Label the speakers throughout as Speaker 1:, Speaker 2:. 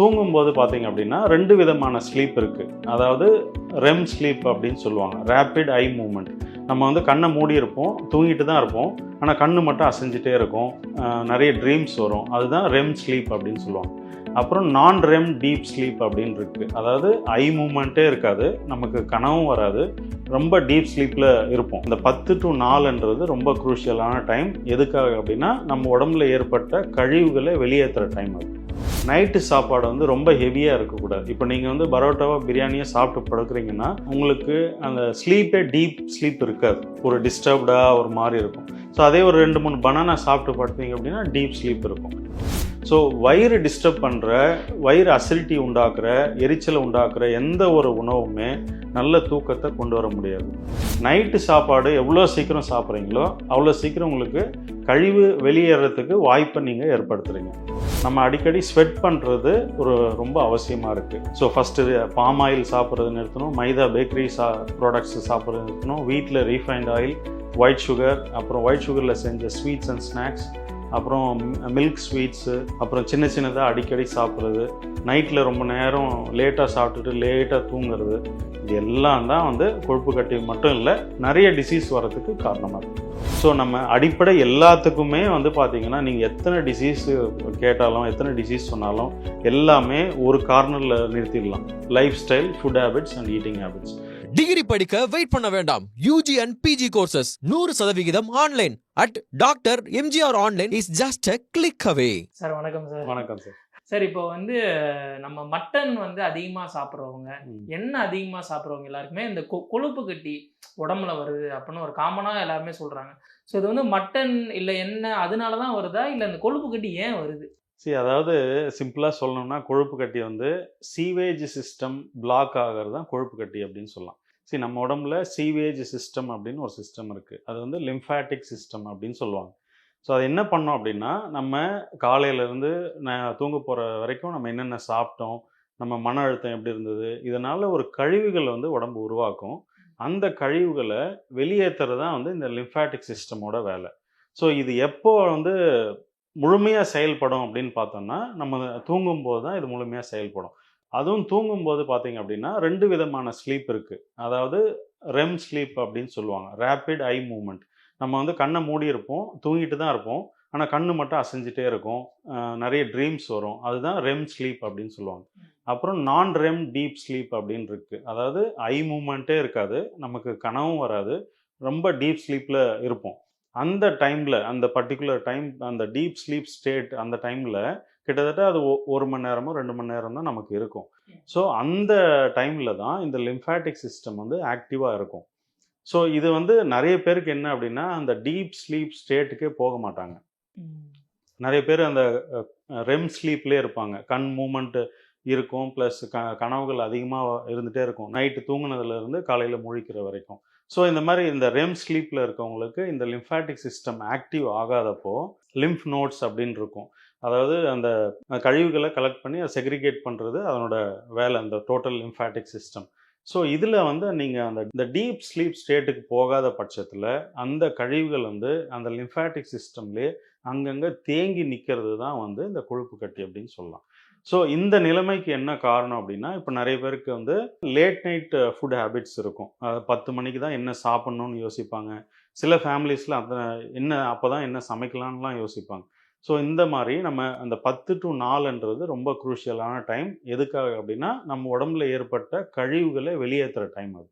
Speaker 1: தூங்கும்போது பார்த்தீங்க அப்படின்னா ரெண்டு விதமான ஸ்லீப் இருக்குது அதாவது ரெம் ஸ்லீப் அப்படின்னு சொல்லுவாங்க. ரேப்பிட் ஐ மூமெண்ட் நம்ம வந்து கண்ணை மூடி இருப்போம் தூங்கிட்டு தான் இருப்போம். ஆனால் கண்ணு மட்டும் அசைஞ்சிட்டே இருக்கும். நிறைய ட்ரீம்ஸ் வரும். அதுதான் ரெம் ஸ்லீப் அப்படின்னு சொல்லுவாங்க. அப்புறம் நான் ரெம் டீப் ஸ்லீப் அப்படின்னு இருக்குது அதாவது ஐ மூமெண்ட்டே இருக்காது. நமக்கு கனவும் வராது. ரொம்ப டீப் ஸ்லீப்பில் இருப்போம். இந்த பத்து டு நாலுன்றது ரொம்ப குரூஷியலான டைம் எதுக்காக அப்படின்னா நம்ம உடம்புல ஏற்பட்ட கழிவுகளை வெளியேற்றுற டைம் அது. நைட்டு சாப்பாடு வந்து ரொம்ப ஹெவியாக இருக்கக்கூடாது. இப்போ நீங்கள் வந்து பரோட்டாவாக பிரியாணியை சாப்பிட்டு படுக்கிறீங்கன்னா உங்களுக்கு அந்த ஸ்லீப்பே டீப் ஸ்லீப் இருக்காது. ஒரு டிஸ்டர்ப்டாக ஒரு மாதிரி இருக்கும். ஸோ அதே ஒரு ரெண்டு மூணு பனானா சாப்பிட்டு படுத்தீங்க அப்படின்னா டீப் ஸ்லீப் இருக்கும். ஸோ வயிறு டிஸ்டர்ப் பண்ணுற வயிறு அசிடிட்டி உண்டாக்குற எரிச்சலை உண்டாக்குற எந்த ஒரு உணவுமே நல்ல தூக்கத்தை கொண்டு வர முடியாது. நைட்டு சாப்பாடு எவ்வளோ சீக்கிரம் சாப்பிட்றீங்களோ அவ்வளோ சீக்கிரம் உங்களுக்கு கழிவு வெளியேறதுக்கு வாய்ப்பை நீங்கள் ஏற்படுத்துறீங்க. நம்ம அடிக்கடி ஸ்வெட் பண்ணுறது ஒரு ரொம்ப அவசியமாக இருக்குது ஸோ ஃபஸ்ட்டு பாம் ஆயில் சாப்பிட்றது நிறுத்தணும். மைதா பேக்கரி சா ப்ராடக்ட்ஸ் சாப்பிட்றது நிறுத்தணும். வீட்டில் ரீஃபைண்ட் ஆயில் ஒயிட் சுகர் அப்புறம் ஒயிட் சுகரில் செஞ்ச ஸ்வீட்ஸ் அண்ட் ஸ்நாக்ஸ் அப்புறம் மில்க் ஸ்வீட்ஸு அப்புறம் சின்ன சின்னதாக அடிக்கடி சாப்பிட்றது. நைட்டில் ரொம்ப நேரம் லேட்டாக சாப்பிட்டுட்டு லேட்டாக தூங்குறது. இது எல்லாம் தான் வந்து கொழுப்பு கட்டி மட்டும் இல்லை நிறைய டிசீஸ் வரதுக்கு காரணமாக இருக்குது ஸோ நம்ம அடிப்படை எல்லாத்துக்குமே வந்து பார்த்தீங்கன்னா நீங்கள் எத்தனை டிசீஸ் கேட்டாலும் எத்தனை டிசீஸ் சொன்னாலும் எல்லாமே ஒரு கார்னரில் நிறுத்திடலாம். Lifestyle food habits and eating habits
Speaker 2: degree படிக்க வெயிட் பண்ண வேண்டாம். யூஜி அண்ட் பிஜி கோர்சஸ் நூறு சதவிகிதம் online at Doctor MGR online is just a click away
Speaker 3: sir வணக்கம் சார்.
Speaker 1: வணக்கம் சார்.
Speaker 3: சார் இப்போ வந்து நம்ம மட்டன் வந்து அதிகமாக சாப்பிட்றவங்க. எண்ணெய் அதிகமாக சாப்பிட்றவங்க எல்லாருக்குமே இந்த கொ- கொழுப்பு கட்டி உடம்புல வருது அப்படின்னு ஒரு காமனாக எல்லாருமே சொல்கிறாங்க ஸோ இது வந்து மட்டன் இல்லை எண்ணெய் அதனால தான் வருதா? இல்லை இந்த கொழுப்பு கட்டி ஏன் வருது?
Speaker 1: சரி அதாவது சிம்பிளாக சொல்லணும்னா கொழுப்பு கட்டி வந்து சீவேஜ் சிஸ்டம் பிளாக் ஆகிறது தான் கொழுப்பு கட்டி அப்படின்னு சொல்லலாம். சரி நம்ம உடம்புல சீவேஜ் சிஸ்டம் அப்படின்னு ஒரு சிஸ்டம் இருக்குது அது வந்து லிம்ஃபேட்டிக் சிஸ்டம் அப்படின்னு சொல்லுவாங்க. ஸோ அது என்ன பண்ணோம் அப்படின்னா நம்ம காலையிலேருந்து நான் தூங்க போகிற வரைக்கும் நம்ம என்னென்ன சாப்பிட்டோம் நம்ம மன அழுத்தம் எப்படி இருந்தது இதனால் ஒரு கழிவுகள் வந்து உடம்பு உருவாக்கும். அந்த கழிவுகளை வெளியேற்றுறது தான் வந்து இந்த லிம்ஃபேட்டிக் சிஸ்டமோட வேலை. ஸோ இது எப்போ வந்து முழுமையாக செயல்படும் அப்படின்னு பார்த்தோம்னா நம்ம தூங்கும்போது தான் இது முழுமையாக செயல்படும். அதுவும் தூங்கும்போது பார்த்தீங்க அப்படின்னா ரெண்டு விதமான ஸ்லீப் இருக்குது அதாவது ரெம் ஸ்லீப் அப்படின்னு சொல்லுவாங்க. ரேப்பிட் ஐ மூமெண்ட் நம்ம வந்து கண்ணை மூடி இருப்போம் தூங்கிட்டு தான் இருப்போம். ஆனால் கண்ணு மட்டும் அசைஞ்சிட்டே இருக்கும். நிறைய ட்ரீம்ஸ் வரும். அதுதான் ரெம் ஸ்லீப் அப்படின்னு சொல்லுவாங்க. அப்புறம் நான் ரெம் டீப் ஸ்லீப் அப்படின்னு இருக்கு. அதாவது ஐ மூமெண்ட்டே இருக்காது. நமக்கு கனவும் வராது. ரொம்ப டீப் ஸ்லீப்பில் இருப்போம். அந்த டைமில் அந்த பர்டிகுலர் டைம் அந்த டீப் ஸ்லீப் ஸ்டேட் அந்த டைமில் கிட்டத்தட்ட அது ஒரு மணி நேரமோ ரெண்டு மணி நேரம் தான் நமக்கு இருக்கும். ஸோ அந்த டைமில் தான் இந்த லிம்ஃபேட்டிக் சிஸ்டம் வந்து ஆக்டிவாக இருக்கும். ஸோ இது வந்து நிறைய பேருக்கு என்ன அப்படின்னா அந்த டீப் ஸ்லீப் ஸ்டேட்டுக்கே போக மாட்டாங்க. நிறைய பேர் அந்த ரெம் ஸ்லீப்லேயே இருப்பாங்க. கண் மூமெண்ட் இருக்கும் ப்ளஸ் க கனவுகள் அதிகமாக இருந்துகிட்டே இருக்கும். நைட்டு தூங்குனதுலேருந்து காலையில் முழிக்கிற வரைக்கும். ஸோ இந்த மாதிரி இந்த ரெம் ஸ்லீப்பில் இருக்கவங்களுக்கு இந்த லிம்ஃபேட்டிக் சிஸ்டம் ஆக்டிவ் ஆகாதப்போ லிம்ஃப் நோட்ஸ் அப்படின்னு இருக்கும். அதாவது அந்த கழிவுகளை கலெக்ட் பண்ணி அதை செக்ரிகேட் பண்ணுறது அதனோட வேலை அந்த டோட்டல் லிம்ஃபேட்டிக் சிஸ்டம் ஸோ இதில் வந்து நீங்கள் அந்த இந்த டீப் ஸ்லீப் ஸ்டேட்டுக்கு போகாத பட்சத்தில் அந்த கழிவுகள் வந்து அந்த லிம்ஃபேட்டிக் சிஸ்டம்லேயே அங்கங்கே தேங்கி நிற்கிறது தான் வந்து இந்த கொழுப்பு கட்டி அப்படின்னு சொல்லலாம். ஸோ இந்த நிலைமைக்கு என்ன காரணம் அப்படின்னா இப்போ நிறைய பேருக்கு வந்து லேட் நைட் ஃபுட் ஹேபிட்ஸ் இருக்கும். அதாவது பத்து மணிக்கு தான் என்ன சாப்பிட்ணுன்னு யோசிப்பாங்க. சில ஃபேமிலிஸில் அந்த என்ன அப்போ தான் என்ன சமைக்கலான்லாம் யோசிப்பாங்க. ஸோ இந்த மாதிரி நம்ம அந்த பத்து டு நாலுன்றது ரொம்ப குரூஷியலான டைம் எதுக்காக அப்படின்னா நம்ம உடம்புல ஏற்பட்ட கழிவுகளை வெளியேற்றுற டைம் அது.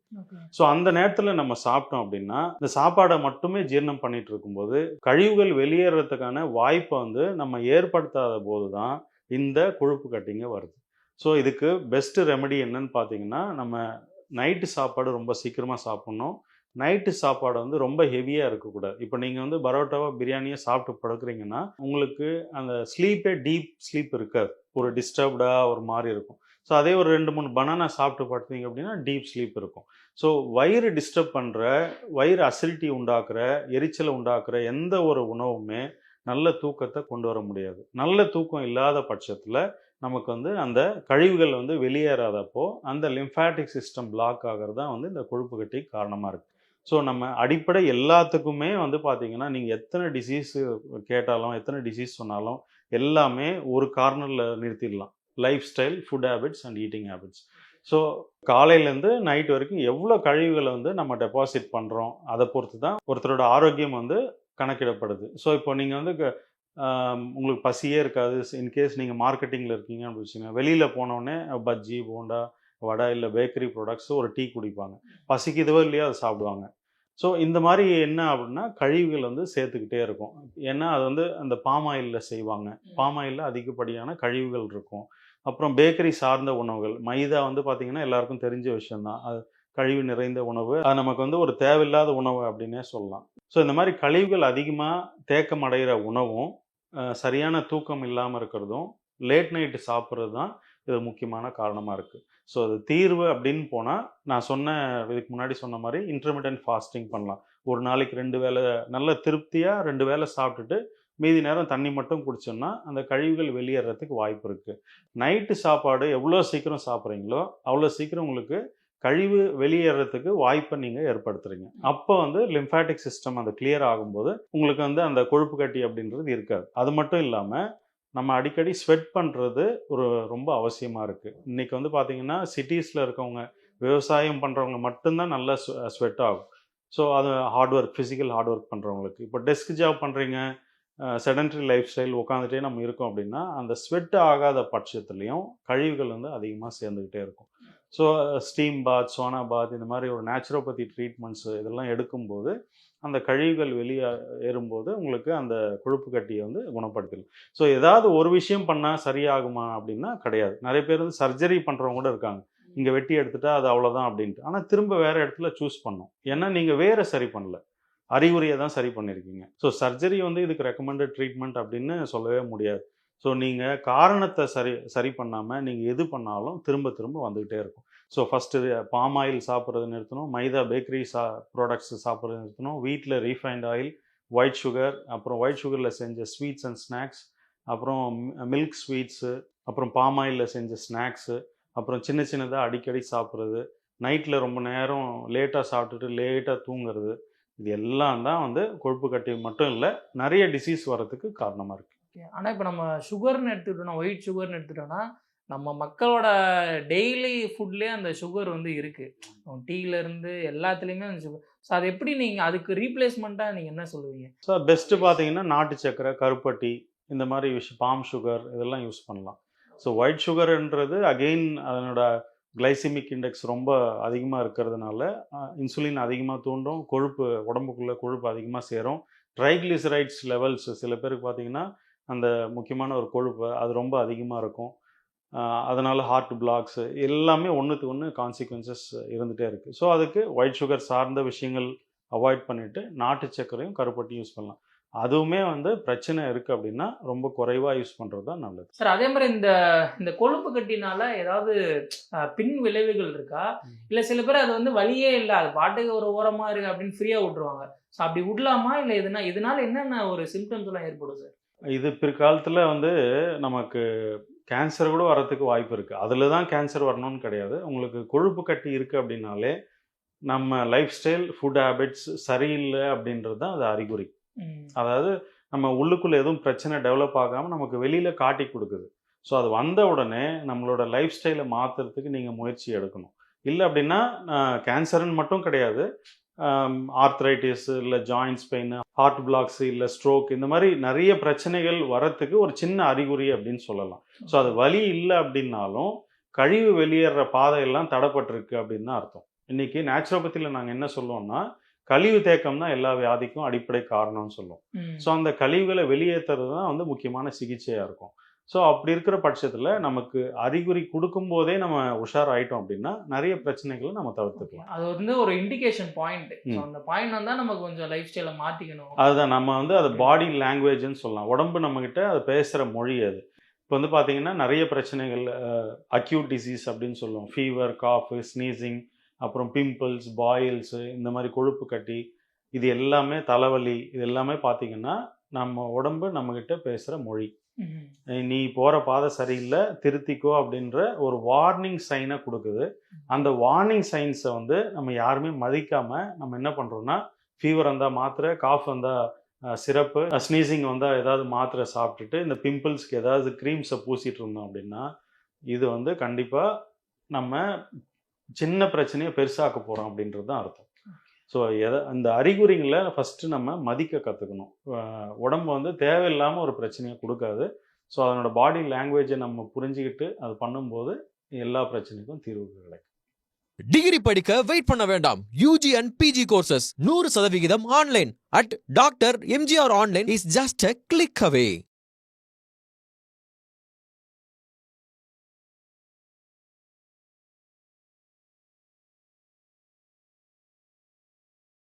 Speaker 1: ஸோ அந்த நேரத்தில் நம்ம சாப்பிட்டோம் அப்படின்னா இந்த சாப்பாடை மட்டுமே ஜீரணம் பண்ணிட்டு இருக்கும்போது கழிவுகள் வெளியேறதுக்கான வாய்ப்பை வந்து நம்ம ஏற்படுத்தாத போது தான் இந்த கொழுப்பு கட்டிங்க வருது. ஸோ இதுக்கு பெஸ்ட் ரெமெடி என்னன்னு பார்த்தீங்கன்னா நம்ம நைட்டு சாப்பாடு ரொம்ப சீக்கிரமாக சாப்பிட்ணும். நைட்டு சாப்பாடு வந்து ரொம்ப ஹெவியாக இருக்கக்கூடாது. இப்போ நீங்கள் வந்து பரோட்டாவாக பிரியாணியாக சாப்பிட்டு படுக்கிறீங்கன்னா உங்களுக்கு அந்த ஸ்லீப்பே டீப் ஸ்லீப் இருக்காது. ஒரு டிஸ்டர்ப்டாக ஒரு மாதிரி இருக்கும். ஸோ அதே ஒரு ரெண்டு மூணு பனானா சாப்பிட்டு படுத்தீங்க அப்படின்னா டீப் ஸ்லீப் இருக்கும். ஸோ வயிறு டிஸ்டர்ப் பண்ணுற வயிறு அசிலிட்டி உண்டாக்குற எரிச்சலை உண்டாக்குற எந்த ஒரு உணவுமே நல்ல தூக்கத்தை கொண்டு வர முடியாது. நல்ல தூக்கம் இல்லாத பட்சத்தில் நமக்கு வந்து அந்த கழிவுகள் வந்து வெளியேறாதப்போ அந்த லிம்ஃபேட்டிக் சிஸ்டம் பிளாக் ஆகிறது தான் வந்து இந்த கொழுப்பு கட்டி காரணமாக இருக்குது ஸோ நம்ம அடிப்படை எல்லாத்துக்குமே வந்து பார்த்தீங்கன்னா நீங்கள் எத்தனை டிசீஸ் கேட்டாலும் எத்தனை டிசீஸ் சொன்னாலும் எல்லாமே ஒரு கார்னரில் நிறுத்திடலாம். Lifestyle food habits and eating habits so காலையிலேருந்து நைட் வரைக்கும் எவ்வளோ கழிவுகளை வந்து நம்ம டெபாசிட் பண்ணுறோம் அதை பொறுத்து தான் ஒருத்தரோட ஆரோக்கியம் வந்து கணக்கிடப்படுது. ஸோ இப்போ நீங்கள் வந்து க- உங்களுக்கு பசியே இருக்காது. இன்கேஸ் நீங்கள் மார்க்கெட்டிங்கில் இருக்கீங்க அப்படின்னு வச்சுங்க வெளியில் போனோடனே பஜ்ஜி போண்டா வடை இல்லை பேக்கரி ப்ராடக்ட்ஸ் ஒரு டீ குடிப்பாங்க. பசிக்குதோ இல்லையோ அதை சாப்பிடுவாங்க. ஸோ இந்த மாதிரி என்ன அப்படின்னா கழிவுகள் வந்து சேர்த்துக்கிட்டே இருக்கும். ஏன்னா அது வந்து அந்த பாம் ஆயிலில் செய்வாங்க. பாம் ஆயிலில் அதிகப்படியான கழிவுகள் இருக்கும். அப்புறம் பேக்கரி சார்ந்த உணவுகள். மைதா வந்து பார்த்திங்கன்னா எல்லாருக்கும் தெரிஞ்ச விஷயம்தான். அது கழிவு நிறைந்த உணவு. அது நமக்கு வந்து ஒரு தேவையில்லாத உணவு அப்படின்னே சொல்லலாம். ஸோ இந்த மாதிரி கழிவுகள் அதிகமாக தேக்கம் அடைகிற உணவும் சரியான தூக்கம் இல்லாமல் இருக்கிறதும் லேட் நைட்டு சாப்பிட்றது தான் இது முக்கியமான காரணமாக இருக்குது ஸோ அது தீர்வு அப்படின்னு போனால் நான் சொன்ன இதுக்கு முன்னாடி சொன்ன மாதிரி இன்டர்மீடியன்ட் ஃபாஸ்டிங் பண்ணலாம். ஒரு நாளைக்கு ரெண்டு வேளை நல்ல திருப்தியாக ரெண்டு வேளை சாப்பிட்டுட்டு மீதி நேரம் தண்ணி மட்டும் குடிச்சோம்னா அந்த கழிவுகள் வெளியேறதுக்கு வாய்ப்பு இருக்குது நைட்டு சாப்பாடு எவ்வளோ சீக்கிரம் சாப்பிட்றீங்களோ அவ்வளோ சீக்கிரம் உங்களுக்கு கழிவு வெளியேறதுக்கு வாய்ப்பை நீங்கள் ஏற்படுத்துறீங்க. அப்போ வந்து லிம்ஃபேட்டிக் சிஸ்டம் அந்த கிளியர் ஆகும்போது உங்களுக்கு வந்து அந்த கொழுப்பு கட்டி அப்படின்றது இருக்காது. அது மட்டும் இல்லாமல் நம்ம அடிக்கடி ஸ்வெட் பண்ணுறது ஒரு ரொம்ப அவசியமாக இருக்குது இன்றைக்கி வந்து பார்த்திங்கன்னா சிட்டிஸில் இருக்கவங்க விவசாயம் பண்ணுறவங்க மட்டும்தான் நல்லா ஸ்வெட் ஆகும். ஸோ அது hard work physical hard work பண்ணுறவங்களுக்கு இப்போ டெஸ்க் ஜாப் பண்ணுறீங்க செடன்ட்ரி லைஃப் ஸ்டைல் உட்காந்துட்டே நம்ம இருக்கோம் அப்படின்னா அந்த ஸ்வெட் ஆகாத பட்சத்துலேயும் கழிவுகள் வந்து அதிகமாக சேர்ந்துக்கிட்டே இருக்கும். So steam bath sauna bath இந்த மாதிரி ஒரு நேச்சுரோபதி ட்ரீட்மெண்ட்ஸ் இதெல்லாம் எடுக்கும்போது அந்த கழிவுகள் வெளியே ஏறும்போது உங்களுக்கு அந்த கொழுப்பு கட்டியை வந்து குணப்படுத்திடும். ஸோ ஏதாவது ஒரு விஷயம் பண்ணால் சரியாகுமா அப்படின்னா கிடையாது. நிறைய பேர் வந்து சர்ஜரி பண்ணுறவங்க கூட இருக்காங்க. இங்கே வெட்டி எடுத்துட்டா அது அவ்வளோதான் அப்படின்ட்டு. ஆனால் திரும்ப வேறு இடத்துல சூஸ் பண்ணோம் ஏன்னா நீங்கள் வேறு சரி பண்ணல. அறிகுறியை தான் சரி பண்ணியிருக்கீங்க ஸோ சர்ஜரி வந்து இதுக்கு ரெக்கமெண்டட் ட்ரீட்மெண்ட் அப்படின்னு சொல்லவே முடியாது. ஸோ நீங்கள் காரணத்தை சரி சரி பண்ணாமல் நீங்கள் எது பண்ணாலும் திரும்ப திரும்ப வந்துக்கிட்டே இருக்கும். ஸோ ஃபஸ்ட்டு பாம் ஆயில் சாப்பிட்றது நிறுத்தணும். மைதா பேக்கரி சா ப்ராடக்ட்ஸ் சாப்பிட்றது நிறுத்தணும். வீட்டில் ரீஃபைண்ட் ஆயில் ஒயிட் சுகர் அப்புறம் ஒயிட் சுகரில் செஞ்ச ஸ்வீட்ஸ் அண்ட் ஸ்நாக்ஸ் அப்புறம் மில்க் ஸ்வீட்ஸு அப்புறம் பாம் ஆயிலில் செஞ்ச ஸ்நாக்ஸு அப்புறம் சின்ன சின்னதாக அடிக்கடி சாப்பிட்றது. நைட்டில் ரொம்ப நேரம் லேட்டாக சாப்பிட்டுட்டு லேட்டாக தூங்குறது. இது எல்லாம் தான் வந்து கொழுப்பு கட்டி மட்டும் இல்லை நிறைய டிசீஸ் வர்றதுக்கு காரணமாக இருக்குது
Speaker 3: ஆனால் இப்போ நம்ம சுகர்னு எடுத்துக்கிட்டோம்னா ஒயிட் சுகர்னு எடுத்துட்டோம்னா நம்ம மக்களோட டெய்லி ஃபுட்லேயே அந்த சுகர் வந்து இருக்குது டீலேருந்து எல்லாத்துலேயுமே அந்த சுகர் ஸோ அது எப்படி நீங்கள் அதுக்கு ரீப்ளேஸ்மெண்ட்டாக நீங்கள் என்ன சொல்லுவீங்க?
Speaker 1: ஸோ பெஸ்ட்டு பார்த்தீங்கன்னா நாட்டு சக்கரை கருப்பட்டி இந்த மாதிரி விஷயம் பாம் சுகர் இதெல்லாம் யூஸ் பண்ணலாம். ஸோ ஒயிட் சுகர்ன்றது அகெயின் அதனோட கிளைசிமிக் இண்டெக்ஸ் ரொம்ப அதிகமாக இருக்கிறதுனால இன்சுலின் அதிகமாக தூண்டும் கொழுப்பு உடம்புக்குள்ளே கொழுப்பு அதிகமாக சேரும். ட்ரைக்ளிசரைட்ஸ் லெவல்ஸ் சில பேருக்கு பார்த்தீங்கன்னா அந்த முக்கியமான ஒரு கொழுப்பு அது ரொம்ப அதிகமாக இருக்கும். அதனால ஹார்ட் பிளாக்ஸ் எல்லாமே ஒன்றுக்கு ஒன்று கான்சிக்வன்சஸ் இருந்துகிட்டே இருக்குது ஸோ அதுக்கு ஒயிட் சுகர் சார்ந்த விஷயங்கள் அவாய்ட் பண்ணிவிட்டு நாட்டு சர்க்கரையும் கருப்பட்டியும் யூஸ் பண்ணலாம். அதுவுமே வந்து பிரச்சனை இருக்குது அப்படின்னா ரொம்ப குறைவாக யூஸ் பண்ணுறது தான் நல்லது.
Speaker 3: சார் அதே மாதிரி இந்த இந்த கொழுப்பு கட்டினால ஏதாவது பின் விளைவுகள் இருக்கா. இல்லை சில பேர் அது வந்து வழியே இல்லை அது பாட்டுக்கு ஒரு ஓரமாக இருக்கு அப்படின்னு ஃப்ரீயாக விட்டுருவாங்க. ஸோ அப்படி விடலாமா? இல்லை எதுனா இதனால என்னென்ன ஒரு சிம்டம்ஸ் எல்லாம் ஏற்படும் சார்?
Speaker 1: இது பிற்காலத்தில் வந்து நமக்கு கேன்சர் கூட வரத்துக்கு வாய்ப்பு இருக்குது அதில் தான் கேன்சர் வரணும்னு கிடையாது. உங்களுக்கு கொழுப்பு கட்டி இருக்குது அப்படின்னாலே நம்ம லைஃப் ஸ்டைல் ஃபுட் ஹேபிட்ஸ் சரியில்லை அப்படின்றது தான் அது அறிகுறி. அதாவது நம்ம உள்ளுக்குள்ளே எதுவும் பிரச்சனை டெவலப் ஆகாமல் நமக்கு வெளியில் காட்டி கொடுக்குது. ஸோ அது வந்த உடனே நம்மளோட லைஃப் ஸ்டைலை மாற்றுறதுக்கு நீங்கள் முயற்சி எடுக்கணும். இல்லை அப்படின்னா கேன்சர்னு மட்டும் கிடையாது. ஆர்த்ரைட்டிஸ் இல்லை ஜாயின்ஸ் பெயின் ஹார்ட் பிளாக்ஸ் இல்லை ஸ்ட்ரோக் இந்த மாதிரி நிறைய பிரச்சனைகள் வரத்துக்கு ஒரு சின்ன அறிகுறி அப்படின்னு சொல்லலாம். ஸோ அது வலி இல்லை அப்படின்னாலும் கழிவு வெளியேற பாதையெல்லாம் தடைப்பட்டிருக்கு அப்படின்னு தான் அர்த்தம். இன்னைக்கு நேச்சுரோபதியில் நாங்கள் என்ன சொல்லுவோம்னா கழிவு தேக்கம் தான் எல்லா வியாதிக்கும் அடிப்படை காரணம்னு சொல்லுவோம். ஸோ அந்த கழிவுகளை வெளியேற்றுறது தான் வந்து முக்கியமான சிகிச்சையாக இருக்கும். ஸோ அப்படி இருக்கிற பட்சத்தில் நமக்கு அறிகுறி கொடுக்கும்போதே நம்ம உஷார் ஆயிட்டோம் அப்படின்னா நிறைய பிரச்சனைகளை நம்ம தவிர்த்துக்கலாம்.
Speaker 3: அது வந்து ஒரு இண்டிகேஷன் பாயிண்ட். அந்த பாயிண்ட் வந்தா நம்ம கொஞ்சம் லைஃப் ஸ்டைலை மாத்திக்கணும்.
Speaker 1: அதுதான். நம்ம வந்து அது பாடி லாங்குவேஜ்னு சொல்லலாம். உடம்பு நம்மக்கிட்ட அது பேசுகிற மொழி அது. இப்போ வந்து பார்த்தீங்கன்னா நிறைய பிரச்சனைகள் அக்யூட் டிசீஸ் அப்படின்னு சொல்லுவோம். ஃபீவர் காஃபு ஸ்னீசிங் அப்புறம் பிம்பிள்ஸ் பாயில்ஸு இந்த மாதிரி கொழுப்பு கட்டி இது எல்லாமே தலைவலி இது எல்லாமே பார்த்தீங்கன்னா நம்ம உடம்பு நம்மக்கிட்ட பேசுகிற மொழி. நீ போகிற பாதை சரியில்லை திருத்திக்கோ அப்படின்ற ஒரு வார்னிங் சைனை கொடுக்குது. அந்த வார்னிங் சைன்ஸை வந்து நம்ம யாருமே மதிக்காமல் நம்ம என்ன பண்ணுறோம்னா ஃபீவர் வந்தால் மாத்திரை காஃப் வந்தால் சிரப்பு ஸ்னீசிங் வந்தால் ஏதாவது மாத்திரை சாப்பிட்டுட்டு இந்த பிம்பிள்ஸ்க்கு ஏதாவது க்ரீம்ஸை பூசிட்டு இருந்தோம் அப்படின்னா இது வந்து கண்டிப்பாக நம்ம சின்ன பிரச்சனையை பெருசாக்க போகிறோம் அப்படின்றது தான் அர்த்தம். ஸோ எதை அந்த அறிகுறிங்களை ஃபஸ்ட்டு நம்ம மதிக்க கற்றுக்கணும் உடம்பு வந்து தேவையில்லாமல் ஒரு பிரச்சனையை கொடுக்காது. ஸோ அதனோட பாடி லாங்குவேஜை நம்ம புரிஞ்சுக்கிட்டு அது பண்ணும்போது எல்லா பிரச்சனைக்கும் தீர்வு கிடைக்கும்.
Speaker 2: டிகிரி படிக்க வெயிட் பண்ண வேண்டாம். யூஜி அண்ட் பிஜி கோர்சஸ் நூறு சதவிகிதம் online at Doctor MGR online is just a click away